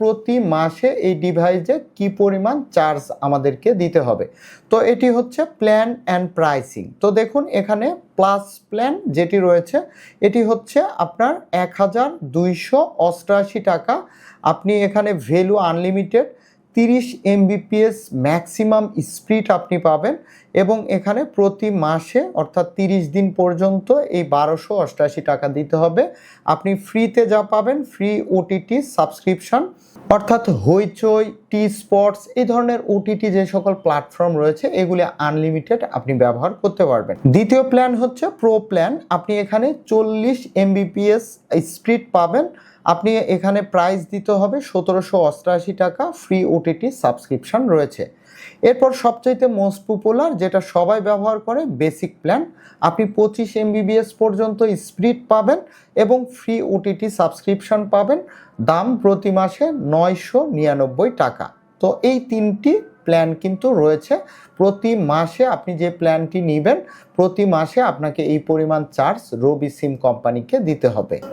প্রতি মাসে এই ডিভাইসে কি পরিমাণ চার্জ আমাদেরকে দিতে হবে? তো এটি হচ্ছে প্ল্যান অ্যান্ড প্রাইসিং তো দেখুন, এখানে প্লাস প্ল্যান যেটি রয়েছে, এটি হচ্ছে আপনার এক হাজার দুইশো অষ্টআশি টাকা। আপনি এখানে ভ্যালু আনলিমিটেড তিরিশ এমবিপিএস ম্যাক্সিমাম স্পিড আপনি পাবেন এবং এখানে প্রতি মাসে অর্থাৎ তিরিশ দিন পর্যন্ত এই বারোশো অষ্টআশি টাকা দিতে হবে। আপনি ফ্রিতে যা পাবেন ফ্রি ওটিটি সাবস্ক্রিপশন অর্থাৎ হইচই টি স্পটস এই ধরনের ওটিটি যে সকল প্ল্যাটফর্ম রয়েছে, এগুলি আনলিমিটেড আপনি ব্যবহার করতে পারবেন। দ্বিতীয় প্ল্যান হচ্ছে প্রো প্ল্যান আপনি এখানে চল্লিশ এমবিপিএস স্পিড পাবেন। আপনি এখানে প্রাইস দিতে হবে সতেরোশো অষ্টআশি টাকা ফ্রি ওটিটি সাবস্ক্রিপশন রয়েছে। এরপর সবচাইতে মোস্ট পপুলার যেটা সবাই ব্যবহার করে বেসিক প্ল্যান আপনি পঁচিশ এমবিবিএস পর্যন্ত স্পিড পাবেন এবং ফ্রি ওটিটি সাবস্ক্রিপশন পাবেন, দাম প্রতি মাসে নয়শো নিরানব্বই টাকা। তো এই তিনটি প্ল্যান কিন্তু রয়েছে। প্রতি মাসে আপনি যে প্ল্যানটি নেবেন, প্রতি মাসে আপনাকে এই পরিমাণ চার্জ রবি সিম কোম্পানিকে দিতে হবে।